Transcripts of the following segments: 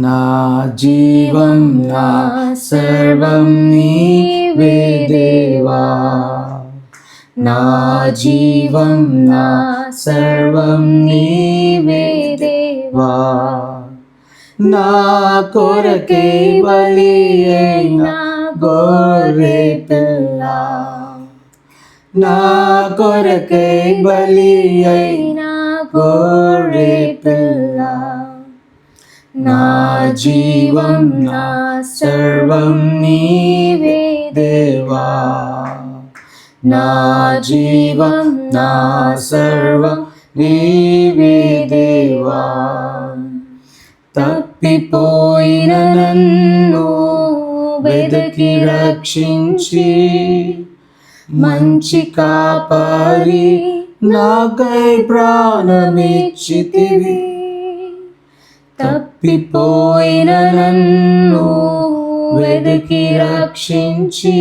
నా జీవం నా సర్వం నీవే దేవా. నా జీవం నా సర్వం నీవే దేవా. నా కొరకే బలి అయిన గొర్రె పిల్ల. నా కొరకే బలి అయినా గోరే పిల్ల. నా జీవం నా సర్వం నీవే దేవా. నా జీవం నా సర్వం నీవే దేవా. తప్పిపోయిన నన్ను వెదకి రక్షించి మంచి కాపారి నాకై ప్రాణమిచ్చితివి. తప్పిపోయిన నన్ను వెదకి రక్షించి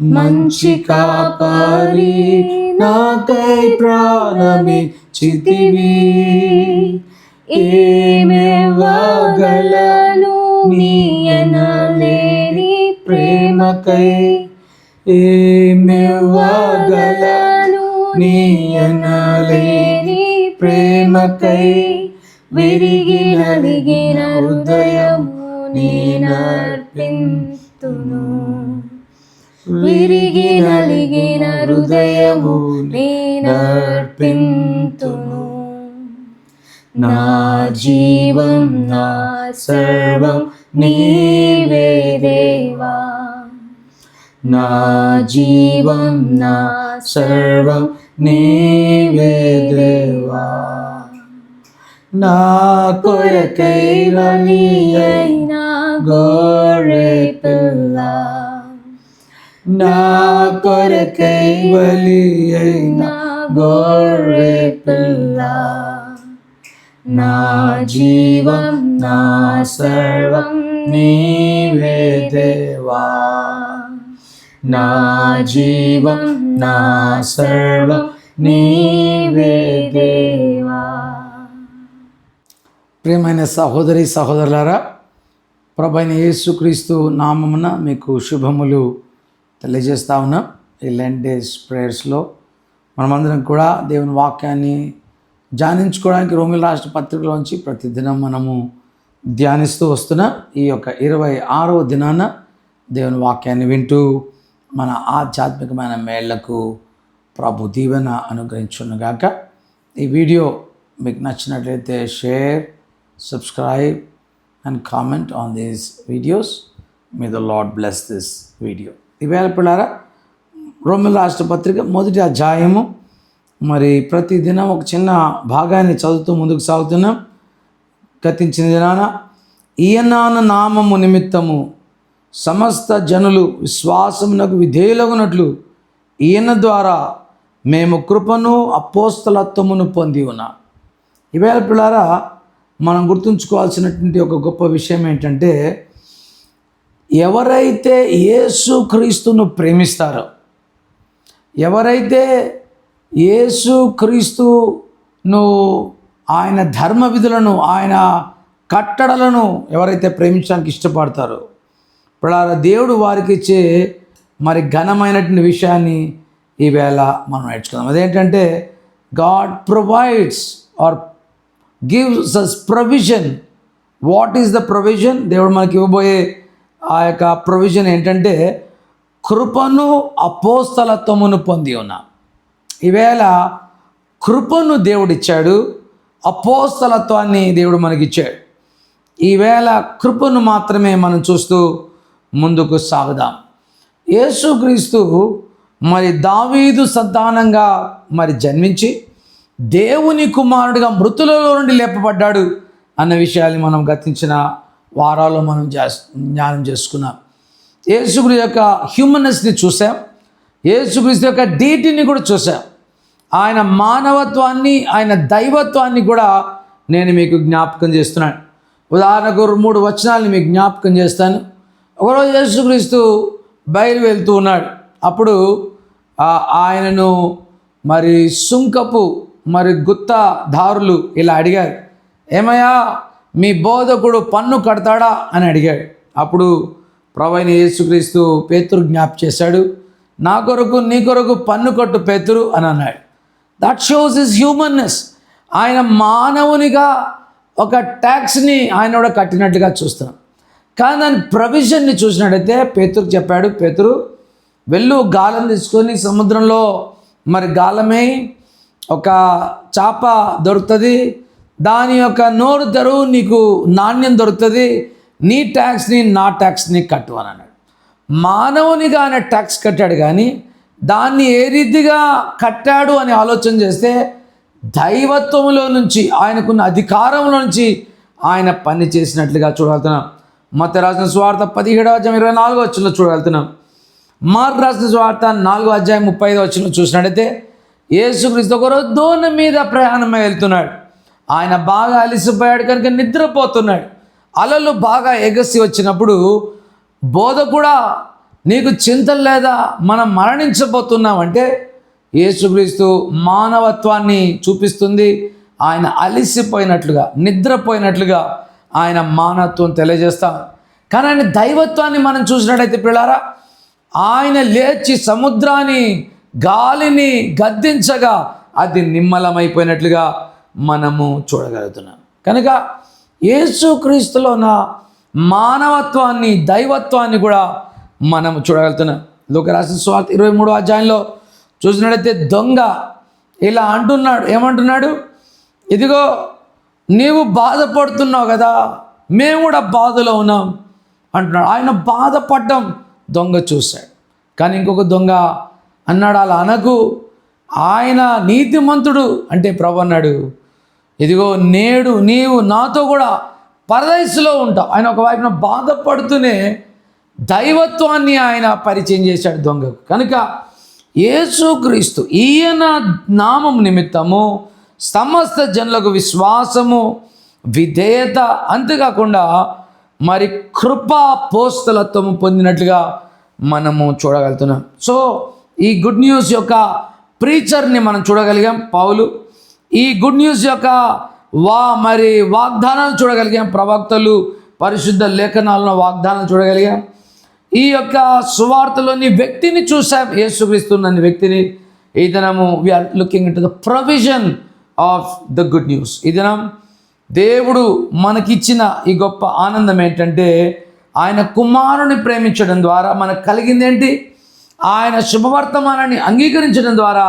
మంచి కాపరి నాకై ప్రాణమిచ్చితివి ఏమివ్వగలను నీయనలేని ప్రేమకై? ఏమివ్వగలను నీయనలేని ప్రేమకై? విరిగి నలిగిన హృదయము నేనర్పింతును. విరిగి నలిగిన హృదయము నేనర్పింతును. నా జీవం నా సర్వం నీవే దేవా. నా జీవం నా సర్వం నీవే దేవా. నా కొరకై బలి అయిన గోరె పిల్ల నా కొరకై బలి అయిన గోరె పిల్ల నా జీవం నా సర్వం నీవే దేవా నా జీవం నా సర్వం నీవే దేవా ప్రియమైన సహోదరి సహోదరులారా ప్రభైన యేసుక్రీస్తు నామమున మీకు శుభములు తెలియజేస్తా ఉన్నా. ఈ లెన్ డేస్ ప్రేయర్స్లో మనమందరం కూడా దేవుని వాక్యాన్ని ధ్యానించుకోవడానికి రోమిల్ రాష్ట్ర పత్రికలోంచి ప్రతిదినం మనము ధ్యానిస్తూ వస్తున్న. ఈ యొక్క ఇరవై ఆరవ దినాన దేవుని వాక్యాన్ని వింటూ మన ఆధ్యాత్మికమైన మేళ్ళకు ప్రభు దీవెన అనుగ్రహించునుగాక. ఈ వీడియో మీకు నచ్చినట్లయితే share subscribe and comment on these videos may the lord bless this video ఇవాళ పిల్లారా రోమిల్ రాష్ట్ర పత్రిక మొదటి అధ్యాయము. మరి ప్రతి దినం ఒక చిన్న భాగాన్ని చదువుతూ ముందుకు సాగుతున్నాం. గతించిన దినాన ఈయనాన నామము నిమిత్తము సమస్త జనులు విశ్వాసమునకు విధేయులగునట్లు ఈయన ద్వారా మేము కృపను అపోస్తలత్వమును పొంది ఉన్నాం. ఇవాళ పిల్లారా మనం గుర్తుంచుకోవాల్సినటువంటి ఒక గొప్ప విషయం ఏంటంటే ఎవరైతే యేసు క్రీస్తును ప్రేమిస్తారో ఎవరైతే యేసు క్రీస్తును ఆయన ధర్మ విధులను ఆయన కట్టడలను ఎవరైతే ప్రేమించడానికి ఇష్టపడతారో ఇప్పుడు దేవుడు వారికి ఇచ్చే మరి ఘనమైనటువంటి విషయాన్ని ఈవేళ మనం నేర్చుకుందాం. అదేంటంటే God provides or gives us provision what is the provision దేవుడు మనకి ఇవ్వబోయే ఆ యొక్క ప్రొవిజన్ ఏంటంటే కృపను అపోస్తలత్వమును పొంది ఉన్నాం. ఈవేళ కృపను దేవుడిచ్చాడు అపోస్తలత్వాన్ని దేవుడు మనకిచ్చాడు. ఈవేళ కృపను మాత్రమే మనం చూస్తూ ముందుకు సాగుదాం. యేసుక్రీస్తు మరి దావీదు సంతానంగా మరి జన్మించి దేవుని కుమారుడిగా మృతులలో నుండి లేపబడ్డాడు అన్న విషయాన్ని మనం గతించిన వారాల్లో మనం చేస్- జ్ఞానం చేసుకున్నాం. యేసుగురి యొక్క హ్యూమనెస్ని చూసాం. యేసుక్రీస్తు యొక్క డీటీని కూడా చూసాం. ఆయన మానవత్వాన్ని ఆయన దైవత్వాన్ని కూడా నేను మీకు జ్ఞాపకం చేస్తున్నాను. ఉదాహరణకు మూడు వచనాలను మీకు జ్ఞాపకం చేస్తాను. ఒకరోజు యేసుక్రీస్తు బయలు వెళ్తూ ఉన్నాడు. అప్పుడు ఆయనను మరి సుంకపు మరి గుత్త దారులు ఇలా అడిగారు. ఏమయ్యా మీ బోధకుడు పన్ను కడతాడా? అని అడిగాడు. అప్పుడు ప్రవైన యేసుక్రీస్తు పేతురు జ్ఞాప్ చేశాడు. నా కొరకు నీ కొరకు పన్ను కట్టు పేతురు అని అన్నాడు. దట్ షోస్ ఇస్ హ్యూమన్నెస్ ఆయన మానవునిగా ఒక ట్యాక్స్ని ఆయన కూడా కట్టినట్టుగా చూస్తున్నాం. కానీ దాని ప్రొవిజన్ని చూసినట్టయితే పేతురు చెప్పాడు పేతురు వెళ్ళు గాలం తీసుకొని సముద్రంలో మరి గాలమై ఒక చాప దొరుకుతుంది. దాని యొక్క నోరు తెరువు నీకు నాణ్యం దొరుకుతుంది. నీ ట్యాక్స్ని నా ట్యాక్స్ని కట్టు అని అన్నాడు. మానవునిగా ఆయన ట్యాక్స్ కట్టాడు కానీ దాన్ని ఏ రీతిగా కట్టాడు అని ఆలోచన చేస్తే దైవత్వంలో నుంచి ఆయనకున్న అధికారంలో నుంచి ఆయన పని చేసినట్లుగా చూడగలుగుతున్నాం. మత రాసిన స్వార్థ పదిహేడవ అధ్యాయం ఇరవై నాలుగో వచ్చిన చూడగలుగుతున్నాం. మార్క్ రాసిన స్వార్థ నాలుగో అధ్యాయం ముప్పై ఐదో వచ్చిన చూసినట్టయితే యేసుక్రీస్తు ఒక రోజు మీద ప్రయాణమై వెళ్తున్నాడు. ఆయన బాగా అలిసిపోయాడు కనుక నిద్రపోతున్నాడు. అలలు బాగా ఎగసి వచ్చినప్పుడు బోధ కూడా నీకు చింతలు లేదా మనం మరణించబోతున్నామంటే యేసుక్రీస్తు మానవత్వాన్ని చూపిస్తుంది. ఆయన అలిసిపోయినట్లుగా నిద్రపోయినట్లుగా ఆయన మానవత్వం తెలియజేస్తాం. కానీ ఆయన దైవత్వాన్ని మనం చూసినట్టయితే పిల్లారా ఆయన లేచి సముద్రాన్ని గాలిని గద్దించగా అది నిమ్మలమైపోయినట్లుగా మనము చూడగలుగుతున్నాం. కనుక యేసుక్రీస్తులో మానవత్వాన్ని దైవత్వాన్ని కూడా మనం చూడగలుగుతున్నాం. లోకరాశి స్వార్థ ఇరవై మూడో అధ్యాయంలో చూసినట్టయితే దొంగ ఇలా అంటున్నాడు. ఏమంటున్నాడు? ఇదిగో నీవు బాధపడుతున్నావు కదా మేము కూడా బాధలో ఉన్నాం అంటున్నాడు. ఆయన బాధపడడం దొంగ చూశాడు. కానీ ఇంకొక దొంగ అన్నాడు అలా అనకు. ఆయన నీతిమంతుడు. అంటే ప్రభు అన్నాడు ఇదిగో నేడు నీవు నాతో కూడా పరదశలో ఉంటావు. ఆయన ఒకవైపున బాధపడుతూనే దైవత్వాన్ని ఆయన పరిచయం చేశాడు దొంగకు. కనుక యేసుక్రీస్తు ఈయన నామం నిమిత్తము సమస్త జనులకు విశ్వాసము విధేయత అంతేకాకుండా మరి కృపా పోస్తలత్వము పొందినట్లుగా మనము చూడగలుగుతున్నాం. సో ఈ గుడ్ న్యూస్ యొక్క ప్రీచర్ని మనం చూడగలిగాం పౌలు. ఈ గుడ్ న్యూస్ యొక్క వా మరి వాగ్దానాలు చూడగలిగాం ప్రవక్తలు పరిశుద్ధ లేఖనాలను వాగ్దానాలు చూడగలిగాం. ఈ యొక్క సువార్తలోని వ్యక్తిని చూసాం యేసుక్రీస్తున్న వ్యక్తిని. ఈ దినము we're looking into the provision of the good news ఈ దినం దేవుడు మనకిచ్చిన ఈ గొప్ప ఆనందం ఏంటంటే ఆయన కుమారుని ప్రేమించడం ద్వారా మనకు కలిగింది ఏంటి? ఆయన శుభవర్తమానాన్ని అంగీకరించడం ద్వారా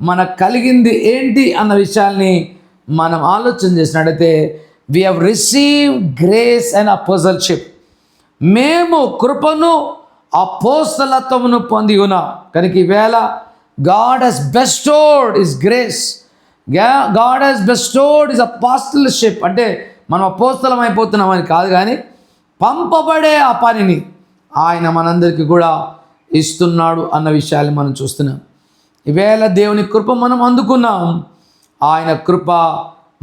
మనకు కలిగింది ఏంటి అన్న విషయాల్ని మనం ఆలోచన చేసినట్టయితే we have receive grace and apostleship మేము కృపను అపోసలత్వమును పొంది ఉన్నాం కనుక ఈవేళ God has bestowed us grace God has bestowed us apostleship అంటే మనం అపోస్తలం అయిపోతున్నామని కాదు కానీ పంపబడే ఆ పనిని ఆయన మనందరికీ కూడా ఇస్తున్నాడు అన్న విషయాన్ని మనం చూస్తున్నాం. ఈవేళ దేవుని కృప మనం అందుకున్నాం. ఆయన కృప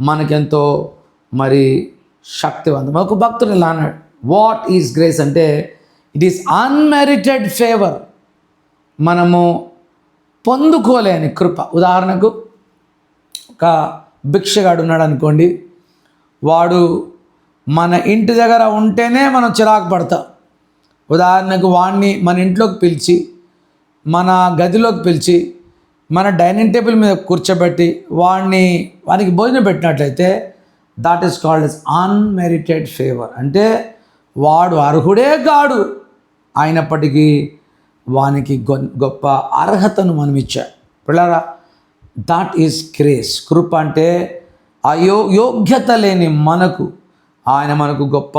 మనకెంతో మరి శక్తివంతం. ఒక భక్తుడు ఇలా అన్నాడు వాట్ ఈజ్ గ్రేస్ అంటే ఇట్ ఈస్ అన్మెరిటెడ్ ఫేవర్ మనము పొందుకోలేని కృప. ఉదాహరణకు ఒక భిక్షగాడు ఉన్నాడు అనుకోండి వాడు మన ఇంటి దగ్గర ఉంటేనే మనం చిరాకు పడతాం. ఉదాహరణకు వాడిని మన ఇంట్లోకి పిలిచి మన గదిలోకి పిలిచి మన డైనింగ్ టేబుల్ మీద కూర్చోబెట్టి వాడిని వానికి భోజనం పెట్టినట్లయితే that is called is unmerited favour అంటే వాడు అర్హుడే కాడు. అయినప్పటికీ వానికి గొ- గొప్ప అర్హతను మనం ఇచ్చాడు పిల్లరా దాట్ ఈస్ క్రేస్ కృప అంటే ఆ యో యోగ్యత లేని మనకు ఆయన మనకు గొప్ప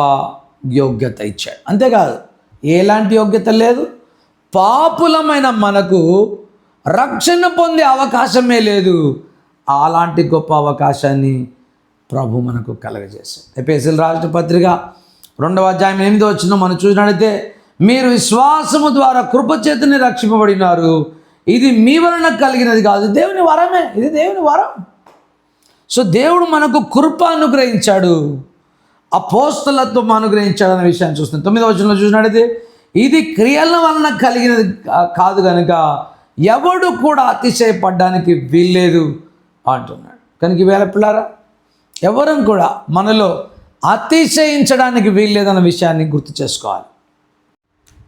యోగ్యత ఇచ్చాడు. అంతేకాదు ఎలాంటి యోగ్యత లేదు. పాపులమైన మనకు రక్షణ పొందే అవకాశమే లేదు. అలాంటి గొప్ప అవకాశాన్ని ప్రభు మనకు కలగజేశాడు. ఎపిఎస్ఎల్ రాష్ట్ర పత్రిక రెండవ అధ్యాయం ఎనిమిది వచ్చిన మనం చూసినట్లయితే మీరు విశ్వాసము ద్వారా కృపచేతని రక్షింపబడినారు. ఇది మీ వలన కలిగినది కాదు. దేవుని వరమే. ఇది దేవుని వరం. సో దేవుడు మనకు కృప అనుగ్రహించాడు. అపోస్తలత్వం అనుగ్రహించాడు అనే విషయాన్ని చూస్తున్నాం. తొమ్మిదవ వచనంలో చూసినట్టయితే ఇది క్రియల వలన కలిగినది కాదు కనుక ఎవడు కూడా అతిశయపడడానికి వీల్లేదు అంటున్నాడు. కనుక ఈవేళ పిల్లారా ఎవరం కూడా మనలో అతిశయించడానికి వీల్లేదన్న విషయాన్ని గుర్తు చేసుకోవాలి.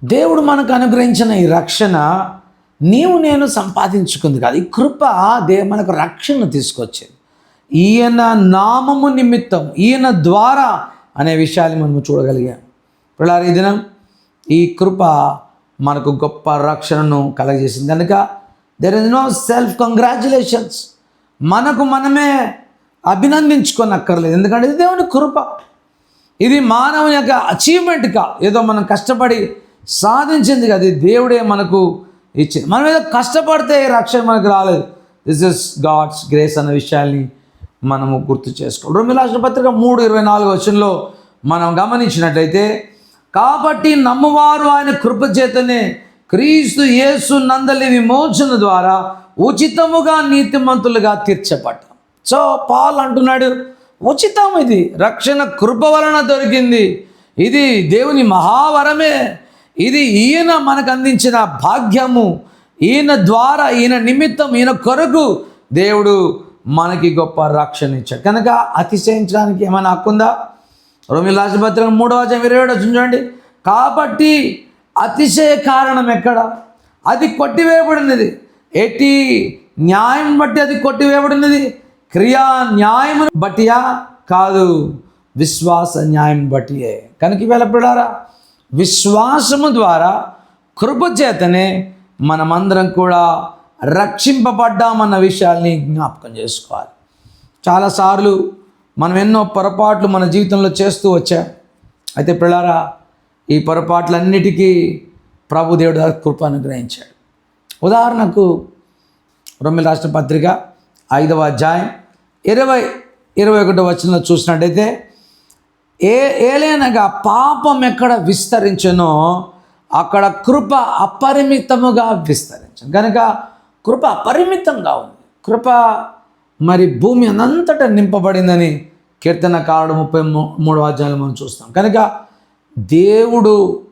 దేవుడు మనకు అనుగ్రహించిన ఈ రక్షణ నీవు నేను సంపాదించుకుంది కాదు. ఈ కృప దే మనకు రక్షణ తీసుకొచ్చింది. ఈయన నామము నిమిత్తం ఈయన ద్వారా అనే విషయాన్ని మనము చూడగలిగాం. పిల్లలు ఈ దినం ఈ కృప మనకు గొప్ప రక్షణను కలగజేసింది. కనుక there is no self congratulations మనకు మనమే అభినందించుకోనక్కర్లేదు. ఎందుకంటే ఇది దేవుని కృప. ఇది మానవుని యొక్క అచీవ్మెంట్ కా ఏదో మనం కష్టపడి సాధించింది కదా దేవుడే మనకు ఇచ్చింది. మనం ఏదో కష్టపడితే ఈ రక్షణ మనకు రాలేదు. దిస్ ఇస్ గాడ్స్ గ్రేస్ అన్న విషయాల్ని మనము గుర్తు చేసుకోవాలి. రోమిలాసిన పత్రిక మూడు ఇరవై నాలుగు వచ్చంలో మనం గమనించినట్లయితే కాబట్టి నమ్మవారు ఆయన కృపచేతనే క్రీస్తు యేసు నందలి విమోచన ద్వారా ఉచితముగా నీతిమంతులుగా తీర్చబడ్డ. సో పాల్ అంటున్నాడు ఉచితం ఇది. రక్షణ కృప వలన దొరికింది. ఇది దేవుని మహావరమే. ఇది ఈయన మనకు అందించిన భాగ్యము. ఈయన ద్వారా ఈయన నిమిత్తం ఈయన కొరకు దేవుడు మనకి గొప్ప రక్షణ ఇచ్చాడు. కనుక అతిశయించడానికి ఏమైనా హక్కుందా రోమిల్ రాజపత్రిక మూడవ అధ్యాయం ఇరవై ఏడు చూడండి. కాబట్టి అతిశయ కారణం ఎక్కడ? అది కొట్టివేయబడినది. ఎట్టి న్యాయం బట్టి అది కొట్టివేయబడినది. క్రియా న్యాయం బట్టియా? కాదు. విశ్వాస న్యాయం బట్టియే. కనుక ఈవేళ పిల్లారా విశ్వాసము ద్వారా కృప చేతనే మనమందరం కూడా రక్షింపబడ్డామన్న విషయాల్ని జ్ఞాపకం చేసుకోవాలి. చాలాసార్లు మనం ఎన్నో పొరపాట్లు మన జీవితంలో చేస్తూ వచ్చాం. అయితే పిల్లారా ఈ పొరపాట్లన్నిటికీ ప్రభు దేవుడు కృప అనుగ్రహించాడు. ఉదాహరణకు రొమ్మిల రాష్ట్ర పత్రిక ఐదవ అధ్యాయం ఇరవై ఇరవై ఒకటో వచనంలో చూసినట్టయితే ఏ ఏలైనగా పాపం ఎక్కడ విస్తరించనో అక్కడ కృప అపరిమితముగా విస్తరించను. కనుక కృప పరిమితంగా ఉంది. కృప మరి భూమి అనంతట నింపబడిందని కీర్తనకారుడు ముప్పై మూ- మూడవ అధ్యాయులు మనం చూస్తాం. కనుక దేవుడు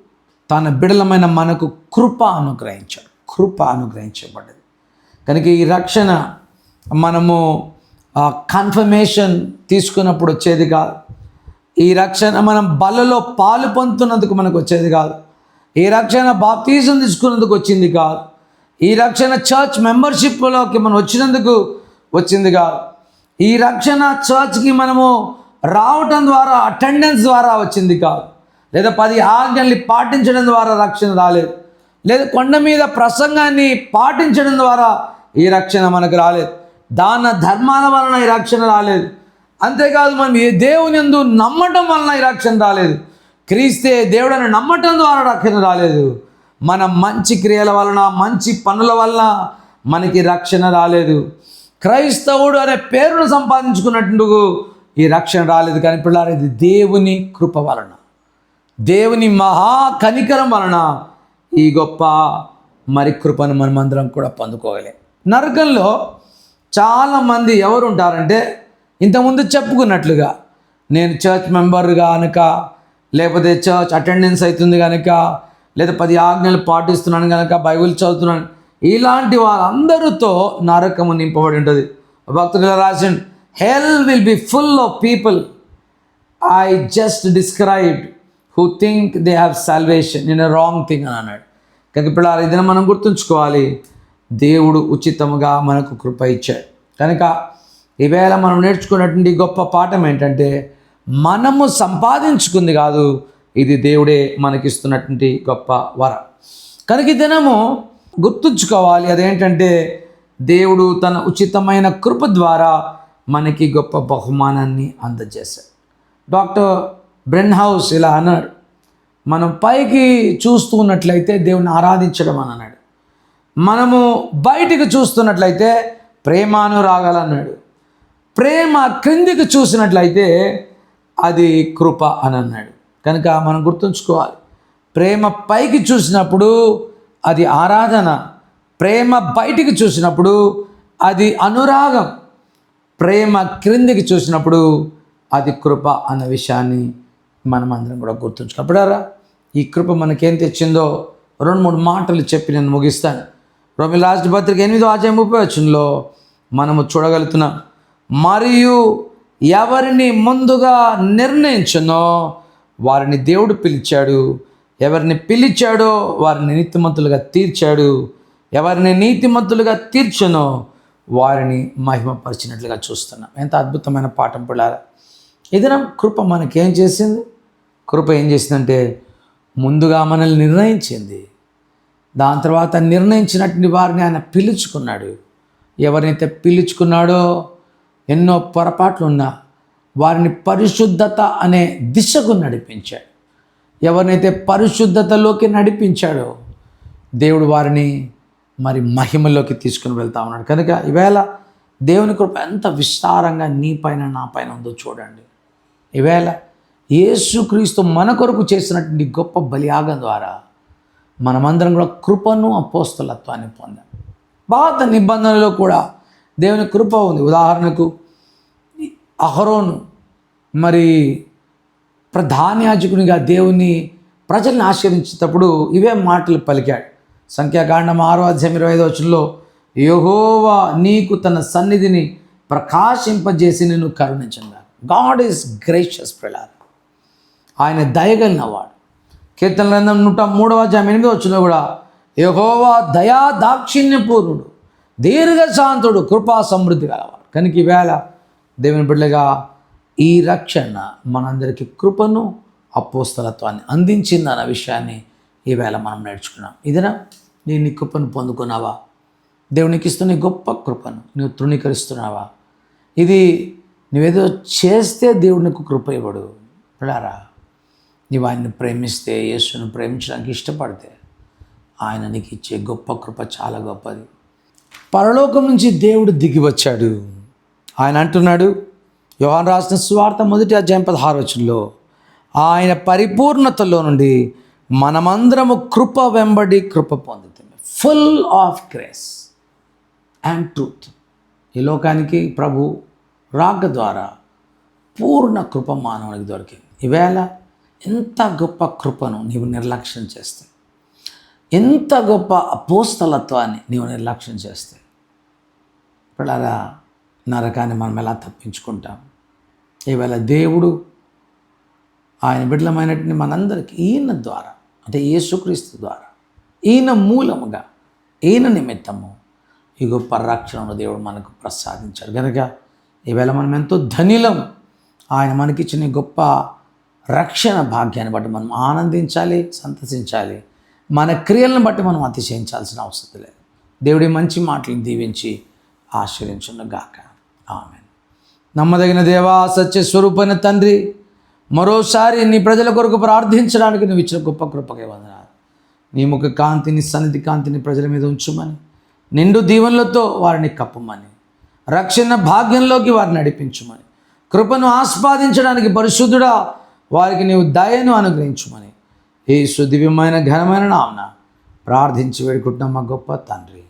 తన బిడలమైన మనకు కృప అనుగ్రహించాడు. కృప అనుగ్రహించబడ్డది. కనుక ఈ రక్షణ మనము కన్ఫర్మేషన్ తీసుకున్నప్పుడు వచ్చేది కాదు. ఈ రక్షణ మనం బలలో పాలు పొందుతున్నందుకు మనకు వచ్చేది కాదు. ఈ రక్షణ బాప్తీజం తీసుకున్నందుకు వచ్చింది కాదు. ఈ రక్షణ చర్చ్ మెంబర్షిప్లోకి మనం వచ్చినందుకు వచ్చిందిగా. ఈ రక్షణ చర్చ్కి మనము రావటం ద్వారా అటెండెన్స్ ద్వారా వచ్చింది కాదు లేదా పది ఆజ్ఞల్ని పాటించడం ద్వారా రక్షణ రాలేదు. లేదా కొండ మీద ప్రసంగాన్ని పాటించడం ద్వారా ఈ రక్షణ మనకు రాలేదు. దాన ధర్మాల వలన ఈ రక్షణ రాలేదు. అంతేకాదు మనం ఏ దేవుని ఎందు నమ్మటం వలన ఈ రక్షణ రాలేదు. క్రీస్తే దేవుడని నమ్మటం ద్వారా రక్షణ రాలేదు. మన మంచి క్రియల వలన మంచి పనుల వలన మనకి రక్షణ రాలేదు. క్రైస్తవుడు అనే పేరును సంపాదించుకున్నట్టుకు ఈ రక్షణ రాలేదు. కానీ పిల్లలు ఇది దేవుని కృప వలన దేవుని మహా కనికరం వలన ఈ గొప్ప మరి కృపను మనమందరం కూడా పొందుకోగలే నరకంలో చాలామంది ఎవరు ఉంటారంటే ఇంతకుముందు చెప్పుకున్నట్లుగా నేను చర్చ్ మెంబర్ కనుక లేకపోతే చర్చ్ అటెండెన్స్ అవుతుంది కనుక లేదా పది ఆజ్ఞలు పాటిస్తున్నాను కనుక బైబిల్ చదువుతున్నాను. ఇలాంటి వారందరితో నరకము నింపబడి ఉంటుంది. భక్తులు రాసిన hell will be full of people I just described who think they have salvation in wrong thing అని అన్నాడు. కనుక ఇప్పుడు ఆ ఇదిన మనం గుర్తుంచుకోవాలి. దేవుడు ఉచితముగా మనకు కృప ఇచ్చాడు. కనుక ఈవేళ మనం నేర్చుకున్నటువంటి గొప్ప పాఠం ఏంటంటే మనము సంపాదించుకుంది కాదు ఇది దేవుడే మనకిస్తున్నటువంటి గొప్ప వరం. కనుక దినము గుర్తుంచుకోవాలి అదేంటంటే దేవుడు తన ఉచితమైన కృప ద్వారా మనకి గొప్ప బహుమానాన్ని అందజేశాడు. డాక్టర్ బ్రెన్ హౌస్ ఇలా అన్నాడు మనం పైకి చూస్తూ ఉన్నట్లయితే దేవుని ఆరాధించడం అని అన్నాడు. మనము బయటికి చూస్తున్నట్లయితే ప్రేమానురాగాలు అన్నాడు. ప్రేమ క్రిందికి చూసినట్లయితే అది కృప అని అన్నాడు. కనుక మనం గుర్తుంచుకోవాలి. ప్రేమ పైకి చూసినప్పుడు అది ఆరాధన. ప్రేమ బయటికి చూసినప్పుడు అది అనురాగం. ప్రేమ క్రిందికి చూసినప్పుడు అది కృప అన్న విషయాన్ని మనం అందరం కూడా గుర్తుంచుకున్నప్పుడారా ఈ కృప మనకేం తెచ్చిందో రెండు మూడు మాటలు చెప్పి నేను ముగిస్తాను. రోమి లాస్ట్ పత్రిక ఎనిమిదో ఆచయం ముప్పై వచ్చంలో మనము చూడగలుగుతున్నాం. మరియు ఎవరిని ముందుగా నిర్ణయించునో వారిని దేవుడు పిలిచాడు. ఎవరిని పిలిచాడో వారిని నీతిమంతులుగా తీర్చాడు. ఎవరిని నీతిమంతులుగా తీర్చునో వారిని మహిమపరిచినట్లుగా చూస్తున్నాం. ఎంత అద్భుతమైన పాఠం పిల్లారా. ఇదనం కృప మనకేం చేసింది? కృప ఏం చేసిందంటే ముందుగా మనల్ని నిర్ణయించింది. దాని తర్వాత నిర్ణయించినటువంటి వారిని ఆయన పిలుచుకున్నాడు. ఎవరినైతే పిలుచుకున్నాడో ఎన్నో పొరపాట్లు ఉన్నా వారిని పరిశుద్ధత అనే దిశకు నడిపించాడు. ఎవరినైతే పరిశుద్ధతలోకి నడిపించాడో దేవుడు వారిని మరి మహిమలోకి తీసుకుని వెళ్తా ఉన్నాడు. కనుక ఈవేళ దేవుని కృప ఎంత విస్తారంగా నీ పైన నా పైన ఉందో చూడండి. ఈవేళ యేసుక్రీస్తు మన కొరకు చేసినటువంటి గొప్ప బలియాగం ద్వారా మనమందరం కూడా కృపను అపోస్తలత్వాన్ని పొందాం. పాత నిబంధనలో కూడా దేవుని కృప ఉంది. ఉదాహరణకు అహరోను మరి ప్రధాన్యాజకునిగా దేవుని ప్రజల్ని ఆశ్రయించేటప్పుడు ఇవే మాటలు పలికాడు. సంఖ్యాకాండం ఆరో అధ్యాయం ఇరవై ఐదో వచనంలో యహోవా నీకు తన సన్నిధిని ప్రకాశింపజేసి నిన్ను కరుణించగా గాడ్ ఈస్ గ్రేషియస్ ప్రలార్ ఆయన దయగలిగినవాడు. కీర్తన గ్రంథం నూట మూడవ అధ్యాయం ఎనిమిదో వచ్చిన కూడా యహోవా దయా దాక్షిణ్యపూర్ణుడు దీర్ఘశాంతుడు కృపా సమృద్ధి గలవాడు. కనుక ఈవేళ దేవుని బిడ్డగా ఈ రక్షణ మనందరికీ కృపను అపోస్తలత్వాన్ని అందించింది అన్న విషయాన్ని ఈవేళ మనం నేర్చుకున్నాం. ఇదినా నేను నీ కృపను పొందుకున్నావా? దేవునికి ఇస్తున్న గొప్ప కృపను నువ్వు తృణీకరిస్తున్నావా? ఇది నువ్వేదో చేస్తే దేవునికి కృప ఇవ్వడు. పిల్లారా నీవు ఆయన్ని ప్రేమిస్తే యేసును ప్రేమించడానికి ఇష్టపడితే ఆయన నీకు ఇచ్చే గొప్ప కృప చాలా గొప్పది. పరలోకం నుంచి దేవుడు దిగి వచ్చాడు. ఆయన అంటున్నాడు యోహాన్ రాసిన సువార్త మొదటి అధ్యాయం పదహారు వచనంలో ఆయన పరిపూర్ణతలో నుండి మనమందరము కృప వెంబడి కృప పొందుతుంది full of grace and truth ఈ లోకానికి ప్రభు రాక ద్వారా పూర్ణ కృప మానవునికి దొరికింది. ఈవేళ ఎంత గొప్ప కృపను నీవు నిర్లక్ష్యం చేస్తే ఎంత గొప్ప అపోస్తలత్వాన్ని నీవు నిర్లక్ష్యం చేస్తే ఇప్పుడలా నరకాన్ని మనం ఎలా తప్పించుకుంటాం? ఈవేళ దేవుడు ఆయన బిడ్డలమైనటువంటి మనందరికీ ఈయన ద్వారా అంటే యేసుక్రీస్తు ద్వారా ఈయన మూలముగా ఈయన నిమిత్తము ఈ గొప్ప రక్షణను దేవుడు మనకు ప్రసాదించాడు. కనుక ఈవేళ మనం ఎంతో ధనిలం ఆయన మనకిచ్చిన గొప్ప రక్షణ భాగ్యాన్ని బట్టి మనం ఆనందించాలి సంతసించాలి. మన క్రియలను బట్టి మనం అతిశయించాల్సిన అవసరం లేదు. దేవుడి మంచి మాటలు దీవించి ఆశ్రయించున్న గాక ఆమె నమ్మదగిన దేవా సత్య స్వరూపైన తండ్రి మరోసారి నీ ప్రజల కొరకు ప్రార్థించడానికి నువ్వు ఇచ్చిన గొప్ప కృపకే వందనాలు. నీ ముఖ కాంతిని సన్నిధి కాంతిని ప్రజల మీద ఉంచుమని నిండు దీవెనలతో వారిని కప్పమని రక్షణ భాగ్యంలోకి వారిని నడిపించుమని కృపను ఆస్వాదించడానికి పరిశుద్ధుడా వారికి నీవు దయను అనుగ్రహించుమని ఏ సుదివ్యమైన ఘనమైన నామన ప్రార్థించి వేడుకుంటున్నాం మా గొప్ప తండ్రి.